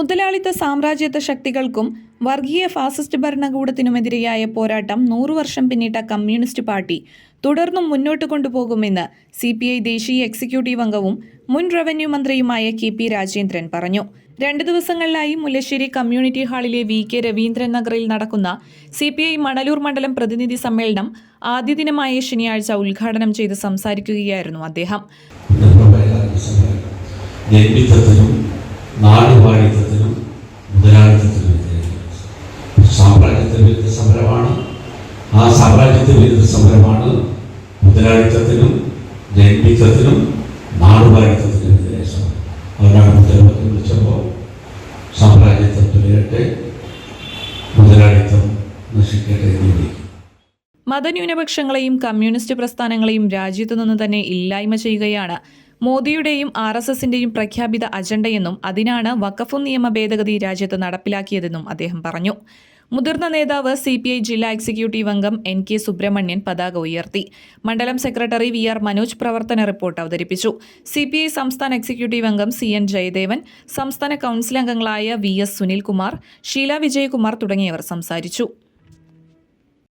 മുതലാളിത്ത സാമ്രാജ്യത്വ ശക്തികൾക്കും വർഗീയ ഫാസിസ്റ്റ് ഭരണകൂടത്തിനുമെതിരെയായ പോരാട്ടം നൂറു വർഷം പിന്നിട്ട കമ്മ്യൂണിസ്റ്റ് പാർട്ടി തുടർന്നും മുന്നോട്ട് കൊണ്ടുപോകുമെന്ന് സി പി ഐ ദേശീയ എക്സിക്യൂട്ടീവ് അംഗവും മുൻ റവന്യൂ മന്ത്രിയുമായ കെ പി രാജേന്ദ്രൻ പറഞ്ഞു. രണ്ട് ദിവസങ്ങളിലായി മുല്ലശ്ശേരി കമ്മ്യൂണിറ്റി ഹാളിലെ വി കെ രവീന്ദ്രൻ നഗറിൽ നടക്കുന്ന സി പി ഐ മണലൂർ മണ്ഡലം പ്രതിനിധി സമ്മേളനം ആദ്യ ദിനമായ ശനിയാഴ്ച ഉദ്ഘാടനം ചെയ്ത് സംസാരിക്കുകയായിരുന്നു അദ്ദേഹം. ജന്മിത്വത്തിനും നാടുവാഴിത്വത്തിനും മുതലാളിത്തത്തിനും എതിരെ വിരുദ്ധ സമരമാണ്. ആ സാമ്രാജ്യത്തിന് വിരുദ്ധ സമരമാണ് മുതലാളിത്തത്തിനും ജന്മിത്വത്തിനും നാടുവാഴിത്വത്തിനും എതിരെ സമരം അവരാണ് മുതലാളിത്തം വിളിച്ചപ്പോൾ സാമ്രാജ്യത്വം തുലയട്ടെ മുതലാളിത്തം നശിക്കട്ടെ എന്ന് മതന്യൂനപക്ഷങ്ങളെയും കമ്മ്യൂണിസ്റ്റ് പ്രസ്ഥാനങ്ങളെയും രാജ്യത്തു നിന്ന് തന്നെ ഇല്ലായ്മ ചെയ്യുകയാണ് മോദിയുടെയും ആർ എസ് എസിന്റെയും പ്രഖ്യാപിത അജണ്ടയെന്നും അതിനാണ് വഖഫ് നിയമ ഭേദഗതി രാജ്യത്ത് നടപ്പിലാക്കിയതെന്നും അദ്ദേഹം പറഞ്ഞു. മുതിർന്ന നേതാവ് സി പി ഐ ജില്ലാ എക്സിക്യൂട്ടീവ് അംഗം എൻ കെ സുബ്രഹ്മണ്യൻ പതാക ഉയർത്തി. മണ്ഡലം സെക്രട്ടറി വി ആർ മനോജ് പ്രവർത്തന റിപ്പോർട്ട് അവതരിപ്പിച്ചു. സി പി ഐ സംസ്ഥാന എക്സിക്യൂട്ടീവ് അംഗം സി എൻ ജയദേവൻ സംസ്ഥാന കൗൺസിൽ അംഗങ്ങളായ വി എസ് സുനിൽകുമാർ ഷീല വിജയകുമാർ തുടങ്ങിയവർ സംസാരിച്ചു.